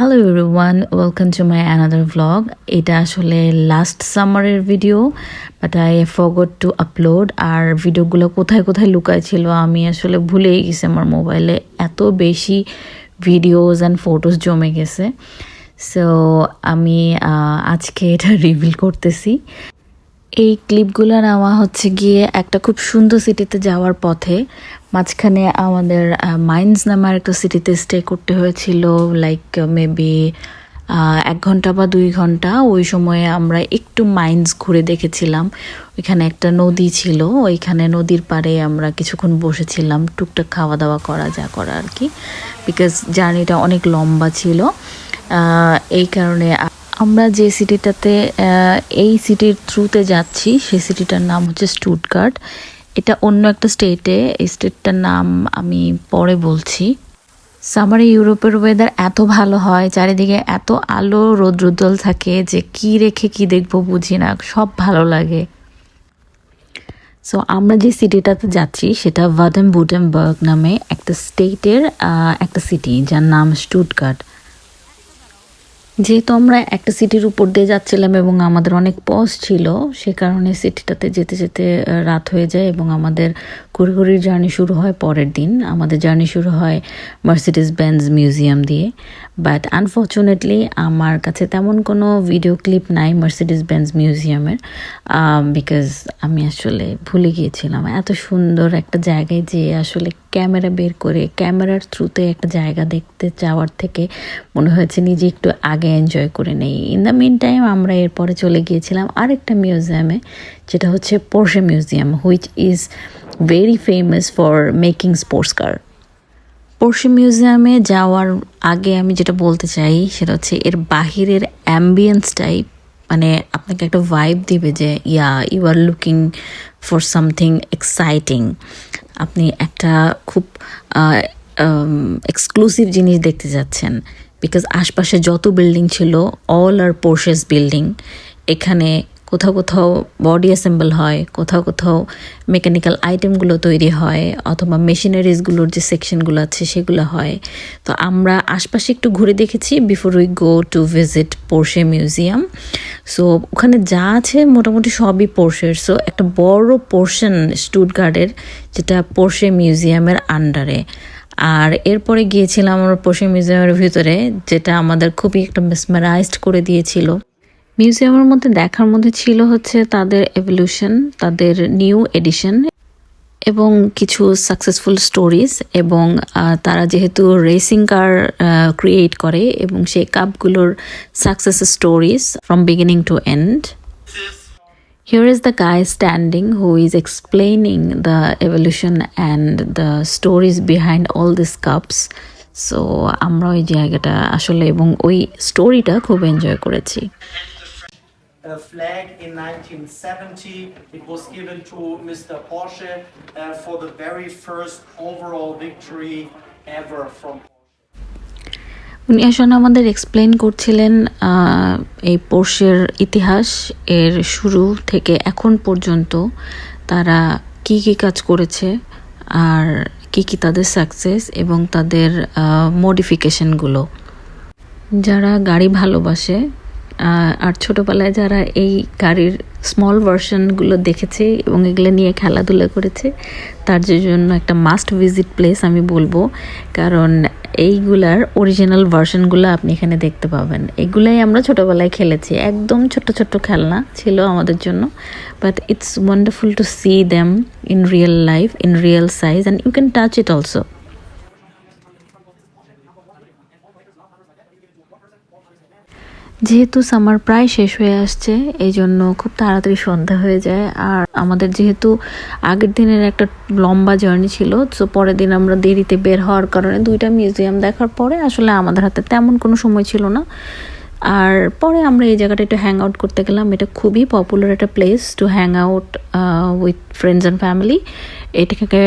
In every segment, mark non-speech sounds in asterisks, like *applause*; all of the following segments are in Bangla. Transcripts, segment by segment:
Hello everyone welcome to my another vlog এটা আসলে last সামারের video but I forgot to upload আর ভিডিওগুলো কোথায় কোথায় লুকায় ছিল আমি আসলে ভুলেই গেছি আমার মোবাইলে এত বেশি ভিডিওস অ্যান্ড ফটোস জমে গেছে। সো আমি আজকে এটা রিভিল করতেছি। এই ক্লিপগুলো নেওয়া হচ্ছে গিয়ে একটা খুব সুন্দর সিটিতে যাওয়ার পথে। মাঝখানে আমাদের মাইন্স নামের একটা সিটিতে স্টে করতে হয়েছিল লাইক মেবি এক ঘণ্টা বা দুই ঘণ্টা। ওই সময়ে আমরা একটু মাইন্স ঘুরে দেখেছিলাম। ওইখানে একটা নদী ছিল, ওইখানে নদীর পাড়ে আমরা কিছুক্ষণ বসেছিলাম, টুকটাক খাওয়া দাওয়া করা, যা করা আর কি। বিকজ জার্নিটা অনেক লম্বা ছিল। এই কারণে আমরা যে সিটিটাতে এই সিটির থ্রুতে যাচ্ছি, সেই সিটিটার নাম হচ্ছে স্টুটগার্ট এটা অন্য একটা স্টেটে এই স্টেটটার নাম আমি পরে বলছি। সামারে ইউরোপের ওয়েদার এত ভালো হয়, চারিদিকে এত আলো, রৌদ্রোজ্জ্বল থাকে যে কি রেখে কি দেখব বুঝি না, সব ভালো লাগে। সো আমরা যে সিটিটাতে যাচ্ছি, সেটা ভাদেম বুটেমবার্গ নামে একটা স্টেটের একটা সিটি যার নাম স্টুটগার্ট যেহেতু আমরা একটা সিটির উপর দিয়ে যাচ্ছিলাম এবং আমাদের অনেক পজ ছিল, সে কারণে সিটিটাতে যেতে যেতে রাত হয়ে যায় এবং আমাদের কুড়িঘুড়ির জার্নি শুরু হয় পরের দিন। আমাদের জার্নি শুরু হয় মার্সিডিস বেঞ্জ মিউজিয়াম দিয়ে। বাট আনফর্চুনেটলি আমার কাছে তেমন কোনো ভিডিও ক্লিপ নাই মার্সিডিস বেঞ্জ মিউজিয়ামের বিকজ আমি আসলে ভুলে গিয়েছিলাম। এত সুন্দর একটা জায়গায় যে আসলে ক্যামেরা বের করে, ক্যামেরার থ্রুতে একটা জায়গা দেখতে যাওয়ার থেকে মনে হয়েছে নিজে একটু আগে এনজয় করে নেই। ইন দ্য মিন টাইম আমরা এরপরে চলে গিয়েছিলাম আরেকটা মিউজিয়ামে যেটা হচ্ছে Porsche museum which is very famous for making sports car Porsche মিউজিয়ামে যাওয়ার আগে আমি যেটা বলতে চাই, সেটা হচ্ছে এর বাহিরের অ্যাম্বিয়েন্সটাই মানে আপনাকে একটা ভাইব দিবে যে yeah you are looking for something exciting আপনি একটা খুব এক্সক্লুসিভ জিনিস দেখতে যাচ্ছেন। বিকজ আশপাশে যত বিল্ডিং ছিল অল আর পোর্শেস বিল্ডিং এখানে কোথাও কোথাও বডি অ্যাসেম্বল হয়, কোথাও কোথাও মেকানিক্যাল আইটেমগুলো তৈরি হয় অথবা মেশিনারিজগুলোর যে সেকশনগুলো আছে সেগুলো হয়। তো আমরা আশপাশে একটু ঘুরে দেখেছি before we go to visit Porsche museum so ওখানে যা আছে মোটামুটি সবই পোর্শের সো একটা বড় পোর্শন স্টুটগার্ডের যেটা পোর্শে মিউজিয়ামের আন্ডারে আর এরপরে গিয়েছিলাম আমরা পোর্শে মিউজিয়ামের ভিতরে, যেটা আমাদের খুবই একটা মেসমারাইজড করে দিয়েছিল। মিউজিয়ামের মধ্যে দেখার মধ্যে ছিল হচ্ছে তাদের এভলিউশন তাদের নিউ এডিশন এবং কিছু সাকসেসফুল স্টোরিজ এবং তারা যেহেতু রেসিং কার ক্রিয়েট করে এবং সেই কাপগুলোর success stories from beginning to end Here is the guy standing who is explaining the evolution and the stories behind all these cups. So আমরা ওই জায়গাটা আসলে এবং ওই স্টোরিটা খুব এনজয় করেছি uh, flag in 1970. It was given to Mr. Porsche uh, for the very first overall victory ever from উনি আসলে আমাদের এক্সপ্লেন করছিলেন এই পোর্শের ইতিহাস এর শুরু থেকে এখন পর্যন্ত তারা কি কি কাজ করেছে আর কি কি তাদের সাকসেস এবং তাদের মডিফিকেশনগুলো যারা গাড়ি ভালোবাসে আর ছোটোবেলায় যারা এই গাড়ির স্মল ভার্সনগুলো দেখেছে এবং এগুলো নিয়ে খেলাধুলা করেছে, তার জন্য একটা মাস্ট ভিজিট প্লেস আমি বলব। কারণ এইগুলার অরিজিনাল ভার্সনগুলো আপনি এখানে দেখতে পাবেন। এগুলাই আমরা ছোটোবেলায় খেলেছি। একদম ছোট্ট ছোট্ট খেলনা ছিল আমাদের জন্য। But it's wonderful to see them in real life in real size and you can touch it also যেহেতু সামার প্রায় শেষ হয়ে আসছে, এই জন্য খুব তাড়াতাড়ি সন্ধ্যা হয়ে যায়। আর আমাদের যেহেতু আগের দিনের একটা লম্বা জার্নি ছিল তো পরের দিন আমরা দেরিতে বের হওয়ার কারণে দুইটা মিউজিয়াম দেখার পরে আসলে আমাদের হাতে তেমন কোনো সময় ছিল না। আর পরে আমরা এই জায়গাটা একটু হ্যাং আউট করতে গেলাম। এটা খুবই পপুলার একটা place to hang out with friends and family এটাকে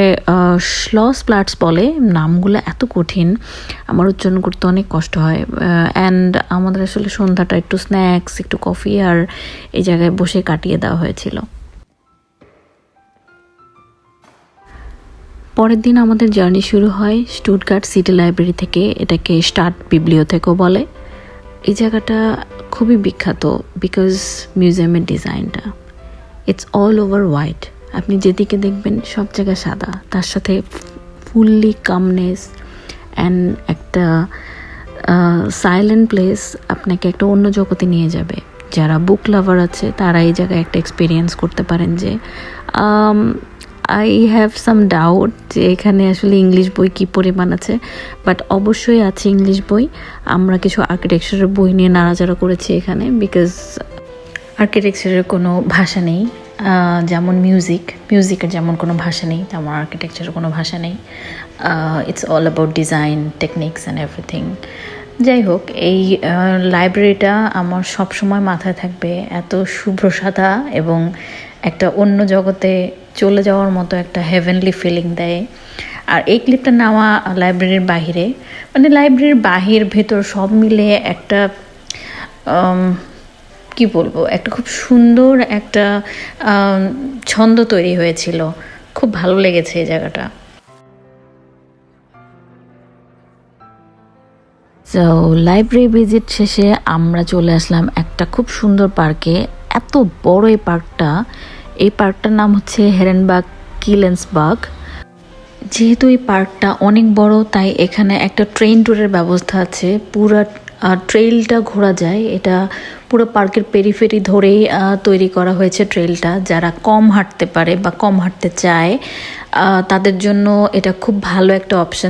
শ্লস প্লাটস বলে। নামগুলো এত কঠিন। আমার উচ্চারণ করতে অনেক কষ্ট হয়। অ্যান্ড আমাদের আসলে সন্ধ্যাটা একটু স্ন্যাক্স একটু কফি আর এই জায়গায় বসে কাটিয়ে দেওয়া হয়েছিল। পরের দিন আমাদের জার্নি শুরু হয় স্টুটগার্ট সিটি লাইব্রেরি থেকে। এটাকে স্টার্ট বিবলিও থেকেও বলে। এই জায়গাটা খুবই বিখ্যাত বিকজ মিউজিয়ামের ডিজাইনটা ইটস অল ওভার হোয়াইট আপনি যেদিকে দেখবেন সব জায়গায় সাদা। তার সাথে ফুললি কামনেস অ্যান্ড একটা সাইলেন্ট প্লেস আপনাকে একটা অন্য জগতে নিয়ে যাবে। যারা বুক লাভার আছে, তারা এই জায়গায় একটা এক্সপিরিয়েন্স করতে পারেন যে আই হ্যাভ সাম ডাউট যে এখানে আসলে ইংলিশ বই কী পরিমাণ আছে বাট অবশ্যই আছে ইংলিশ বই। আমরা কিছু আর্কিটেকচারের বই নিয়ে নাড়াচাড়া করেছি এখানে বিকজ আর্কিটেকচারের কোনো ভাষা নেই। যেমন মিউজিক মিউজিকের যেমন কোনো ভাষা নেই, তেমন আর্কিটেকচারের কোনো ভাষা নেই। It's all about design techniques and everything যাই হোক, এই লাইব্রেরিটা আমার সব সময় মাথায় থাকবে এত শুভ্র সাদা এবং একটা অন্য জগতে চলে যাওয়ার মতো একটা হেভেনলি ফিলিং দেয়। আর এই ক্লিপটা নেওয়া লাইব্রেরির বাহিরে মানে লাইব্রেরির বাহির, ভেতর সব মিলে একটা কি বলব, একটা খুব সুন্দর একটা ছন্দ তৈরি হয়েছিল। খুব ভালো লেগেছে এই জায়গাটা। তো লাইব্রেরি ভিজিট শেষে আমরা চলে আসলাম একটা খুব সুন্দর পার্কে এত বড় এই পার্কটা। এই পার্কটার নাম হচ্ছে হেরেনবাগ কিলেন্সবাগ যেহেতু এই পার্কটা অনেক বড়, তাই এখানে একটা ট্রেন ট্যুরের ব্যবস্থা আছে। পুরো ট্রেইলটা ঘোরা যায়। এটা পুরো পার্কের পেরিফেরি ধরেই তৈরি করা হয়েছে ট্রেইলটা। যারা কম হাঁটতে পারে বা কম হাঁটতে চায় তাদের জন্য এটা খুব ভালো একটা অপশন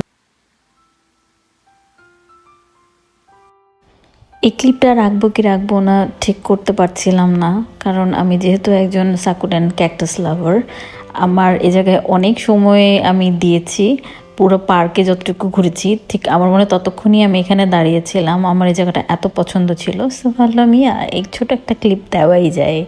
এই ক্লিপটা রাখব কি রাখব না ঠিক করতে পারছিলাম না। কারণ আমি যেহেতু একজন সাকুডেন ক্যাকটাস লাভার আমার এ জায়গায় অনেক সময় আমি দিয়েছি, পুরো পার্কে যতটুকু ঘুরেছি, ঠিক আমার মনে ততক্ষণই আমি এখানে দাঁড়িয়েছিলাম। আমার এই জায়গাটা এত পছন্দ ছিল সো ভাবলাম, ইয়া, এই ছোটো একটা ক্লিপ দেওয়াই যায়।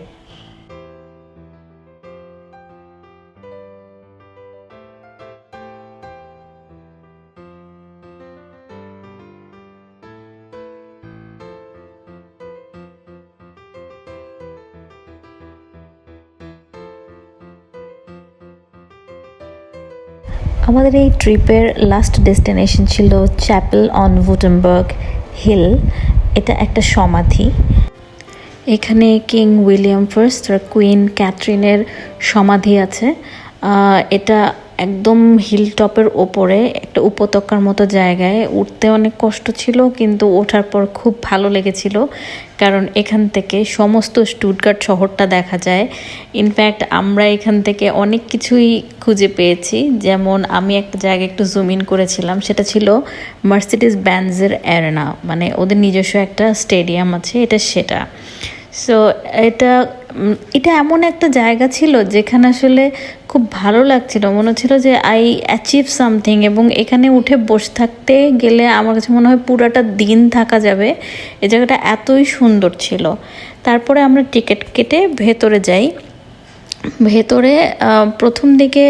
আমাদের এই ট্রিপের লাস্ট ডেস্টিনেশন ছিল চ্যাপেল অন ভুটেনবার্গ হিল এটা একটা সমাধি। এখানে কিং উইলিয়াম ফার্স্ট আর কুইন ক্যাথরিনের সমাধি আছে। এটা একদম হিল টপের ওপরে, একটা উপত্যকার মতো জায়গায় উঠতে অনেক কষ্ট ছিল, কিন্তু ওঠার পর খুব ভালো লেগেছিল, কারণ এখান থেকে সমস্ত স্টুটগার্ট শহরটা দেখা যায়। ইনফ্যাক্ট আমরা এখান থেকে অনেক কিছুই খুঁজে পেয়েছি, যেমন আমি একটা জায়গায় একটু জুম ইন করেছিলাম, সেটা ছিল মার্সিডিস ব্যান্ডসের অ্যারেনা মানে ওদের নিজস্ব একটা স্টেডিয়াম আছে, এটা সেটা। সো এটা এটা এমন একটা জায়গা ছিল যেখানে আসলে খুব ভালো লাগছিল। মনে হচ্ছিল যে আই অ্যাচিভ সামথিং এবং এখানে উঠে বসে থাকতে গেলে আমার কাছে মনে হয় পুরাটা দিন থাকা যাবে। এই জায়গাটা এতই সুন্দর ছিল। তারপরে আমরা টিকিট কেটে ভেতরে যাই। ভেতরে প্রথম দিকে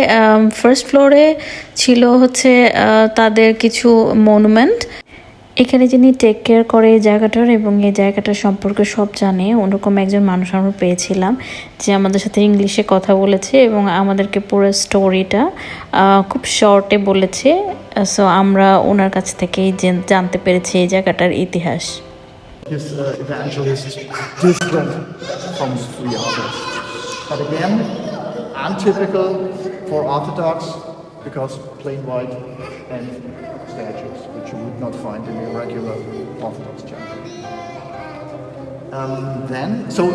ফার্স্ট ফ্লোরে ছিল হচ্ছে তাদের কিছু মনুমেন্ট এখানে যিনি টেক কেয়ার করে এই জায়গাটার এবং এই জায়গাটার সম্পর্কে সব জানে ওরকম একজন মানুষ আমরা পেয়েছিলাম যে আমাদের সাথে ইংলিশে কথা বলেছে এবং আমাদেরকে পুরো স্টোরিটা খুব শর্টে বলেছে সো আমরা ওনার কাছ থেকেই জানতে পেরেছি এই জায়গাটার ইতিহাস uh, evangelist different from the others. But again, untypical for Orthodox because plain white and statues, which you would not find in a regular Orthodox church. Um, then, so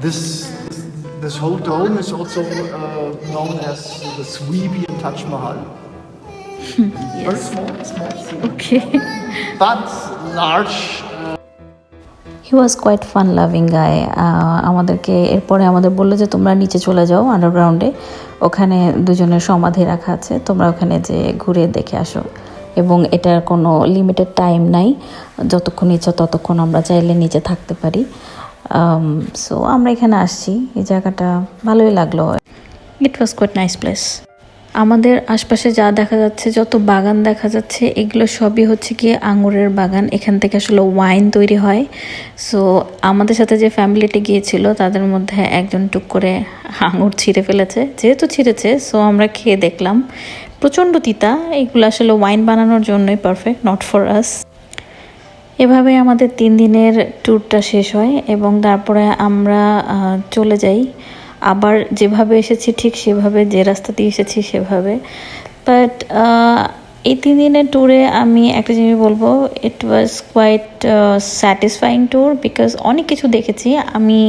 this this whole dome is also uh, known as the Sweebian Taj Mahal. *laughs* Very small, small, okay but large he was quite fun loving guy আমাদেরকে এরপরে আমাদের বলল যে, তোমরা নিচে চলে যাও আন্ডারগ্রাউন্ডে ওখানে দুজনের সমাধি রাখা আছে। তোমরা ওখানে যে ঘুরে দেখে আসো। এবং এটার কোনো লিমিটেড টাইম নাই। যতক্ষণ ইচ্ছা ততক্ষণ আমরা চাইলে নিচে থাকতে পারি। সো আমরা এখানে আসছি। এই জায়গাটা ভালোই লাগল। It was quite nice place আমাদের আশপাশে যা দেখা যাচ্ছে, যত বাগান দেখা যাচ্ছে, এগুলো সবই হচ্ছে কি আঙুরের বাগান। এখান থেকে আসলে ওয়াইন তৈরি হয়। সো আমাদের সাথে যে ফ্যামিলিটি গিয়েছিল, তাদের মধ্যে একজন টুক করে আঙুর ছিঁড়ে ফেলেছে। যেহেতু ছিঁড়েছে সো আমরা খেয়ে দেখলাম। প্রচণ্ড তিতা, এগুলো আসলে ওয়াইন বানানোর জন্যই পারফেক্ট নট ফর আস এভাবে আমাদের তিন দিনের ট্যুরটা শেষ হয় এবং তারপরে আমরা চলে যাই। আবার যেভাবে এসেছি ঠিক সেভাবে, যে রাস্তা দিয়ে এসেছি সেভাবে। বাট এই তিন দিনের ট্যুরে আমি একটা জিনিস বলব it was quite satisfying tour because অনেক কিছু দেখেছি। আমি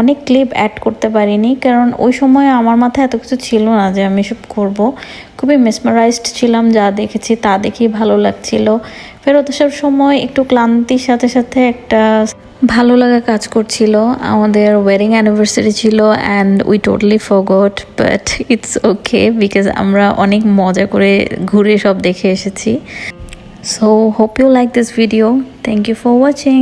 অনেক ক্লিপ অ্যাড করতে পারিনি কারণ ওই সময় আমার মাথায় এত কিছু ছিল না যে আমি এসব করব। খুবই মেসমারাইজড ছিলাম, যা দেখেছি তা দেখেই ভালো লাগছিল। ফেরত আসার সময় একটু ক্লান্তির সাথে সাথে একটা ভালো লাগা কাজ করছিল। আমাদের ওয়েডিং অ্যানিভার্সারি ছিল and we totally forgot but it's okay because আমরা অনেক মজা করে ঘুরে সব দেখে এসেছি। So hope you like this video thank you for watching